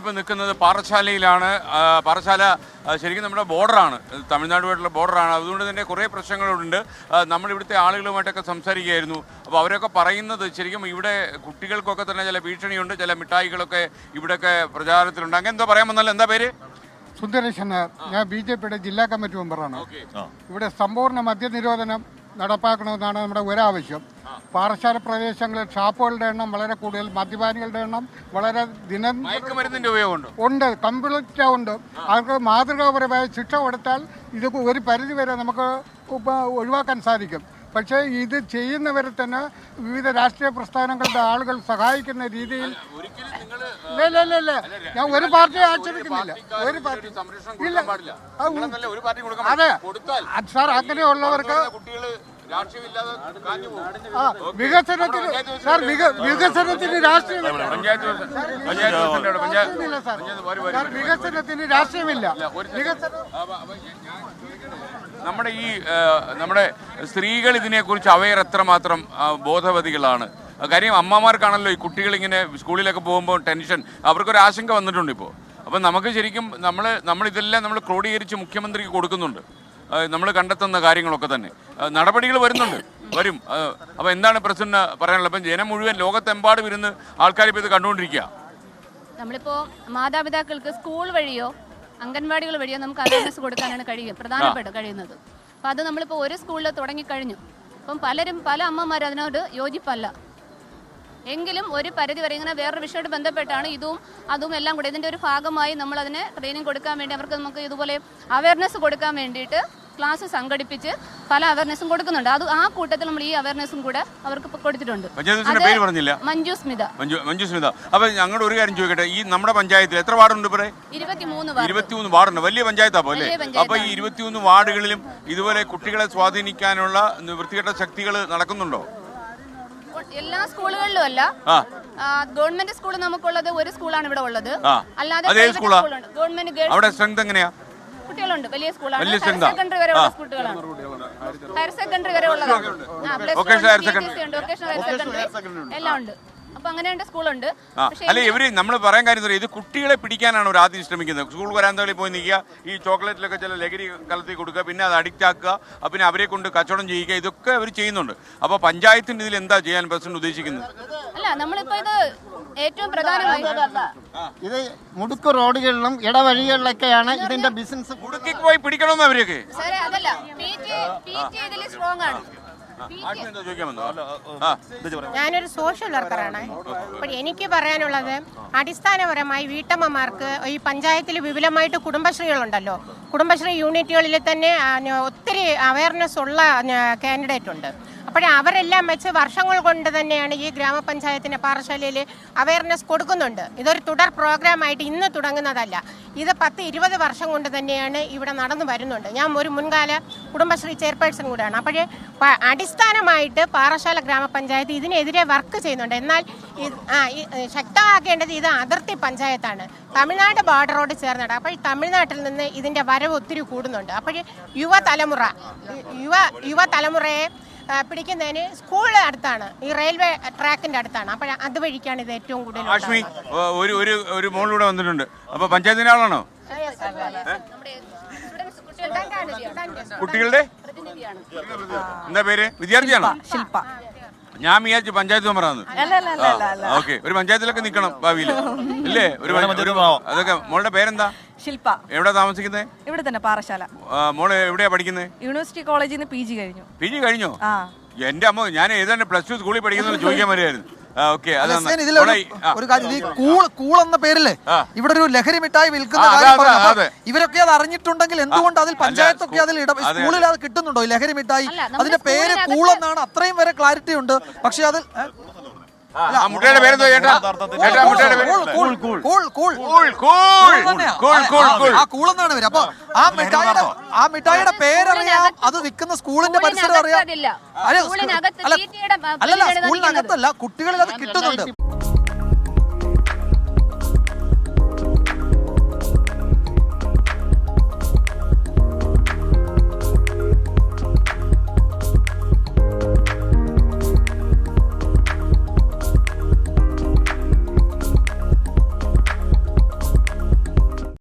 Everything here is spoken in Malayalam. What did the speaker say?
ഇപ്പോൾ നിൽക്കുന്നത് പാറശാലയിലാണ് പാറശാല ശരിക്കും നമ്മുടെ ബോർഡറാണ്. തമിഴ്നാടുമായിട്ടുള്ള ബോർഡറാണ്. അതുകൊണ്ട് തന്നെ കുറേ പ്രശ്നങ്ങളുണ്ട്. നമ്മളിവിടുത്തെ നമ്മൾ ഇവിടുത്തെ ആളുകളുമായിട്ടൊക്കെ സംസാരിക്കുകയായിരുന്നു. അപ്പോൾ അവരൊക്കെ പറയുന്നത് ശരിക്കും ഇവിടെ കുട്ടികൾക്കൊക്കെ തന്നെ ചില ഭീഷണിയുണ്ട്. ചില മിഠായികളൊക്കെ ഇവിടെയൊക്കെ പ്രചാരത്തിലുണ്ട്. അങ്ങനെ എന്തോ പറയാൻ വന്നല്ലോ. എന്താ പേര്? സുന്ദരേശൻ നായർ. ഞാൻ ബി ജെ പിയുടെ ജില്ലാ കമ്മിറ്റി മെമ്പറാണ്. ഓക്കെ. ഇവിടെ സമ്പൂർണ മദ്യനിരോധനം നടപ്പാക്കണമെന്നാണ് നമ്മുടെ ഒരാവശ്യം. പാറശാല പ്രദേശങ്ങളിൽ ഷാപ്പുകളുടെ എണ്ണം വളരെ കൂടുതൽ മദ്യപാനികളുടെ എണ്ണം വളരെ ദിനം മയക്കുമരുന്നിന്റെ ഉപയോഗമുണ്ട്? ഉണ്ട് കംപ്ലീറ്റ് ഉണ്ട്. അവർക്ക് മാതൃകാപരമായ ശിക്ഷ കൊടുത്താൽ ഇത് ഒരു പരിധി വരെ നമുക്ക് ഒഴിവാക്കാൻ സാധിക്കും. പക്ഷേ ഇത് ചെയ്യുന്നവരെ തന്നെ വിവിധ രാഷ്ട്രീയ പ്രസ്ഥാനങ്ങളുടെ ആളുകൾ സഹായിക്കുന്ന രീതിയിൽ ഇല്ല ഇല്ല ഇല്ല ഞാൻ ഒരു പാർട്ടിയെ ആക്ഷേപിക്കുന്നില്ല. ഒരു പാർട്ടി ഇല്ല. പാർട്ടി അത്. സാർ അങ്ങനെയുള്ളവർക്ക് ആ വികസനത്തിന് സാർ വികസനത്തിന് സാർ സാർ. വികസനത്തിന് രാഷ്ട്രീയമില്ല. വികസനം നമ്മുടെ ഈ നമ്മുടെ സ്ത്രീകൾ ഇതിനെക്കുറിച്ച് അവയർ എത്രമാത്രം ബോധവതികളാണ്? കാര്യം അമ്മമാർക്കാണല്ലോ ഈ കുട്ടികൾ ഇങ്ങനെ സ്കൂളിലൊക്കെ പോകുമ്പോൾ ടെൻഷൻ അവർക്കൊരു ആശങ്ക വന്നിട്ടുണ്ട് ഇപ്പോൾ അപ്പം നമുക്ക് ശരിക്കും നമ്മൾ നമ്മൾ ഇതെല്ലാം നമ്മൾ ക്രോഡീകരിച്ച് മുഖ്യമന്ത്രിക്ക് കൊടുക്കുന്നുണ്ട്. നമ്മൾ കണ്ടെത്തുന്ന കാര്യങ്ങളൊക്കെ തന്നെ. നടപടികൾ വരുന്നുണ്ട്. വരും. അപ്പോൾ എന്താണ് പ്രസിഡന്റ് പറയാനുള്ളത്? അപ്പം ജനം മുഴുവൻ ലോകത്തെമ്പാടും ഇരുന്ന് ആൾക്കാർ ഇപ്പോൾ ഇത് കണ്ടുകൊണ്ടിരിക്കുക നമ്മളിപ്പോ മാതാപിതാക്കൾക്ക് സ്കൂൾ വഴിയോ അംഗൻവാടികൾ വഴിയോ നമുക്ക് അവയർനെസ് കൊടുക്കാനാണ് കഴിയും പ്രധാനപ്പെട്ട കഴിയുന്നത്. അപ്പം അത് നമ്മളിപ്പോൾ ഒരു സ്കൂളിൽ തുടങ്ങിക്കഴിഞ്ഞു. അപ്പം പലരും പല അമ്മമാരും അതിനോട് യോജിപ്പല്ല. എങ്കിലും ഒരു പരിധി വരെ ഇങ്ങനെ വേറൊരു വിഷയമായിട്ട് ബന്ധപ്പെട്ടാണ് ഇതും അതും എല്ലാം കൂടി. ഇതിന്റെ ഒരു ഭാഗമായി നമ്മൾ അതിന് ട്രെയിനിങ് കൊടുക്കാൻ വേണ്ടി അവർക്ക് നമുക്ക് ഇതുപോലെ അവയർനെസ് കൊടുക്കാൻ വേണ്ടിയിട്ട് ക്ലാസ് സംഘടിപ്പിച്ച് പല അവയർനെസ്സും കൊടുക്കുന്നുണ്ട്. അത് ആ കൂട്ടത്തിൽ നമ്മൾ ഈ അവയർനെസ്സും കൂടെ അവർക്ക് കൊടുത്തിട്ടുണ്ട്. പേര് പറഞ്ഞില്ല. മഞ്ജു സ്മിത. മഞ്ജു സ്മിത. അപ്പം ഞങ്ങളുടെ ഒരു കാര്യം ചോദിക്കട്ടെ? ഈ നമ്മുടെ പഞ്ചായത്തിൽ എത്ര വാർഡുണ്ട് ഇവിടെ ഇരുപത്തിമൂന്ന് വാർഡ്. ഇരുപത്തിമൂന്ന് വാർഡുണ്ട്. വലിയ പഞ്ചായത്താ പോലെ അപ്പൊ ഈ ഇരുപത്തിമൂന്ന് വാർഡുകളിലും ഇതുപോലെ കുട്ടികളെ സ്വാധീനിക്കാനുള്ള വൃത്തികെട്ട ശക്തികൾ നടക്കുന്നുണ്ടോ? എല്ലാ സ്കൂളുകളിലും അല്ല. ഗവൺമെന്റ് സ്കൂൾ നമുക്കുള്ളത് ഒരു സ്കൂളാണ് ഇവിടെ ഉള്ളത്. അല്ലാതെ ഗവൺമെന്റ് അവിടെ സ്ട്രെങ്ത് എങ്ങനെയാ? കുട്ടികളുണ്ട്. വലിയ സ്കൂളാണ്. ഹയർ സെക്കൻഡറി വരെയുള്ള സ്കൂളുകളാണ്. ഹയർ സെക്കൻഡറി വരെയുള്ള എല്ലാം ഉണ്ട്. അപ്പൊ അങ്ങനെയുണ്ട് സ്കൂളുണ്ട്. ആ അല്ല ഇവർ നമ്മൾ പറയാൻ കാര്യം ഇത് കുട്ടികളെ പിടിക്കാനാണ് ഒരു ആദ്യം ശ്രമിക്കുന്നത്. സ്കൂൾ വരാന്തകളിൽ പോയി നിൽക്കുക ഈ ചോക്ലേറ്റിലൊക്കെ ചില ലഹരി കലർത്തി കൊടുക്കുക പിന്നെ അത് അഡിക്റ്റ് ആക്കുക പിന്നെ അവരെ കൊണ്ട് കച്ചവടം ചെയ്യിക്കുക ഇതൊക്കെ അവർ ചെയ്യുന്നുണ്ട്. അപ്പൊ പഞ്ചായത്തിന്റെ ഇതിൽ എന്താ ചെയ്യാൻ പ്രസിഡന്റ് ഉദ്ദേശിക്കുന്നത്? അല്ല നമ്മളിപ്പോ ഇത് ഏറ്റവും പ്രധാനമായി ഇത് മുടുക്ക് റോഡുകളിലും ഇടവഴികളിലൊക്കെയാണ് ഇതിന്റെ ബിസിനസ് മുടുക്കി പോയി പിടിക്കണമെന്ന് അവരൊക്കെ അതല്ല സ്ട്രോങ് ആണ്. ഞാനൊരു സോഷ്യൽ വർക്കറാണ് അപ്പോൾ എനിക്ക് പറയാനുള്ളത് അടിസ്ഥാനപരമായി വീട്ടമ്മമാർക്ക് ഈ പഞ്ചായത്തിൽ വിപുലമായിട്ട് കുടുംബശ്രീകളുണ്ടല്ലോ. കുടുംബശ്രീ യൂണിറ്റുകളിൽ തന്നെ ഒത്തിരി അവയർനെസ് ഉള്ള കാൻഡിഡേറ്റ് ഉണ്ട്. അപ്പോൾ അവരെല്ലാം വെച്ച് വർഷങ്ങൾ കൊണ്ട് തന്നെയാണ് ഈ ഗ്രാമപഞ്ചായത്തിന്റെ പാറശാലയിൽ അവയർനെസ് കൊടുക്കുന്നുണ്ട്. ഇതൊരു തുടർ പ്രോഗ്രാമായിട്ട് ഇന്ന് തുടങ്ങുന്നതല്ല. ഇത് പത്ത് ഇരുപത് വർഷം കൊണ്ട് തന്നെയാണ് ഇവിടെ നടന്നു വരുന്നുണ്ട്. ഞാൻ ഒരു മുൻകാല കുടുംബശ്രീ ചെയർപേഴ്സൺ കൂടെയാണ്. അപ്പോഴേ അടിസ്ഥാനമായിട്ട് പാറശാല ഗ്രാമപഞ്ചായത്ത് ഇതിനെതിരെ വർക്ക് ചെയ്യുന്നുണ്ട്. എന്നാൽ ശക്തമാക്കേണ്ടത് ഇത് അതിർത്തി പഞ്ചായത്താണ്. തമിഴ്നാട് ബോർഡറോട് ചേർന്നിട്ട് അപ്പോൾ തമിഴ്നാട്ടിൽ നിന്ന് ഇതിന്റെ വരവ് ഒത്തിരി കൂടുന്നുണ്ട്. അപ്പോൾ യുവതലമുറ യുവ യുവതലമുറയെ പിടിക്കുന്നതിന് സ്കൂൾ അടുത്താണ്. ഈ റെയിൽവേ ട്രാക്കിന്റെ അടുത്താണ്. അപ്പോൾ അതുവഴിക്കാണ് ഇത് ഏറ്റവും കൂടുതൽ ആഷ്മി ഓ, ഒരു ഒരു ഒരു മോളിലൂടെ വന്നിട്ടുണ്ട്. അപ്പൊ പഞ്ചായത്തിന്റെ ആളാണോ? കുട്ടികളുടെ കുട്ടികളുടെ? പ്രതിനിധിയാണ് എന്താ പേര്? വിദ്യാർത്ഥിയാണോ? ശില്പ ഞാൻ വിചാരിച്ചു പഞ്ചായത്ത് മെമ്പറാന്ന് അല്ല അല്ല അല്ല അല്ല അല്ല. ഓക്കെ. ഒരു പഞ്ചായത്തിലൊക്കെ നിൽക്കണം ഭാവിയിൽ അല്ലേ? ഒരു ഒരു- അതൊക്കെ മോളുടെ പേരെന്താ? ശില്പ. എവിടെ താമസിക്കുന്നത് ഇവിടെ തന്നെ പാറശാല മോൾ എവിടെയാ പഠിക്കുന്നത് യൂണിവേഴ്സിറ്റി കോളേജിൽ നിന്ന് പി ജി കഴിഞ്ഞു. പി ജി കഴിഞ്ഞോ? ആ. എന്റെ അമ്മ ഞാൻ ഏതാണ്ട് പ്ലസ് ടു സ്കൂളിൽ പഠിക്കുന്നത് ചോദിക്കാൻ വരികയായിരുന്നു. ഒരു കാര്യം ഈ കൂൾ കൂൾ എന്ന പേരിൽ. ഇവിടെ ഒരു ലഹരി മിഠായി വിൽക്കുന്ന കാര്യം പറഞ്ഞു. ഇവരൊക്കെ അത് അറിഞ്ഞിട്ടുണ്ടെങ്കിൽ എന്തുകൊണ്ട് അതിൽ പഞ്ചായത്ത് പഞ്ചായത്തൊക്കെ അതിൽ ഇട സ്കൂളിൽ അത്. കിട്ടുന്നുണ്ടോ ഈ ലഹരി മിഠായി? അതിന്റെ പേര് കൂളെന്നാണ് കൂൾ എന്നാണ് അത്രയും വരെ ക്ലാരിറ്റി ഉണ്ട്. പക്ഷെ അതിൽ? ആ മുട്ടയുടെ പേരെന്തോ ചേട്ടാ? ചേട്ടാ മുട്ടയുടെ പേര് കൂൾ, കൂൾ, കൂൾ, ആ കൂൾ എന്നാണ് പേര് അപ്പൊ ആ മിഠായിയുടെ ആ മിഠായിയുടെ പേരറിയാം അത് വിൽക്കുന്ന സ്കൂളിന്റെ പരിസരം അറിയാം. അല്ല, അല്ലല്ല സ്കൂളിനകത്തല്ല. കുട്ടികളിൽ അത് കിട്ടുന്നുണ്ട്.